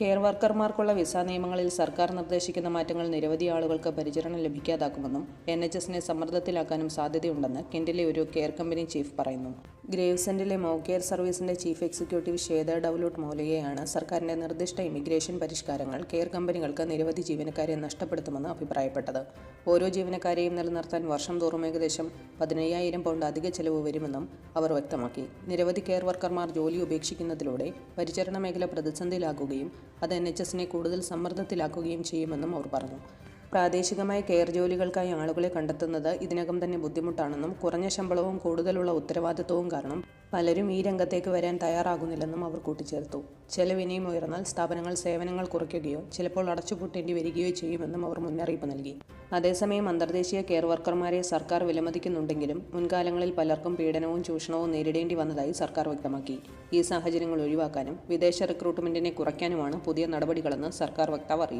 Care വർക്കർമാർക്കുള്ള visa നിയമങ്ങളിൽ സർക്കാർ നിർദ്ദേശിക്കുന്ന മാറ്റങ്ങൾ നിരവധി ആളുകൾക്ക് പരിചരണം ലഭിക്കാതാക്കുമെന്നും എൻ എച്ച് എസിനെ സമ്മർദ്ദത്തിലാക്കാനും സാധ്യതയുണ്ടെന്ന് കെൻഡിലെ ഒരു കെയർ കമ്പനി ചീഫ് പറയുന്നു. ഗ്രേവ്സെൻഡിലെ മൗ കെയർ സർവീസിന്റെ ചീഫ് എക്സിക്യൂട്ടീവ് ശ്വേത ഡൗലോട്ട് മൗലികയാണ്. സർക്കാരിന്റെ നിർദ്ദിഷ്ട ഇമിഗ്രേഷൻ പരിഷ്കാരങ്ങൾ കെയർ കമ്പനികൾക്ക് നിരവധി ജീവനക്കാരെ നഷ്ടപ്പെടുത്തുമെന്ന് അഭിപ്രായപ്പെട്ടത്. ഓരോ ജീവനക്കാരെയും നിലനിർത്താൻ വർഷം തോറും ഏകദേശം പതിനയ്യായിരം പൗണ്ട് അധിക ചെലവ് വരുമെന്നും അവർ വ്യക്തമാക്കി. നിരവധി കെയർ വർക്കർമാർ ജോലി ഉപേക്ഷിക്കുന്നതിലൂടെ പരിചരണ മേഖല പ്രതിസന്ധിയിലാക്കുകയും അത് എൻ എച്ച് എസിനെ കൂടുതൽ സമ്മർദ്ദത്തിലാക്കുകയും ചെയ്യുമെന്നും അവർ പറഞ്ഞു. പ്രാദേശികമായ കെയർ ജോലികൾക്കായി ആളുകളെ കണ്ടെത്തുന്നത് ഇതിനകം തന്നെ ബുദ്ധിമുട്ടാണെന്നും കുറഞ്ഞ ശമ്പളവും കൂടുതലുള്ള ഉത്തരവാദിത്വവും കാരണം പലരും ഈ രംഗത്തേക്ക് വരാൻ തയ്യാറാകുന്നില്ലെന്നും അവർ കൂട്ടിച്ചേർത്തു. ചെലവ് ഇനിയും ഉയർന്നാൽ സ്ഥാപനങ്ങൾ സേവനങ്ങൾ കുറയ്ക്കുകയോ ചിലപ്പോൾ അടച്ചുപൂട്ടേണ്ടി വരികയോ ചെയ്യുമെന്നും അവർ മുന്നറിയിപ്പ് നൽകി. അതേസമയം അന്തർദേശീയ കെയർ വർക്കർമാരെ സർക്കാർ വിലമതിക്കുന്നുണ്ടെങ്കിലും മുൻകാലങ്ങളിൽ പലർക്കും പീഡനവും ചൂഷണവും നേരിടേണ്ടി വന്നതായി സർക്കാർ വ്യക്തമാക്കി. ഈ സാഹചര്യങ്ങൾ ഒഴിവാക്കാനും വിദേശ റിക്രൂട്ട്മെന്റിനെ കുറയ്ക്കാനുമാണ് പുതിയ നടപടികളെന്ന് സർക്കാർ വക്താവ് അറിയിച്ചു.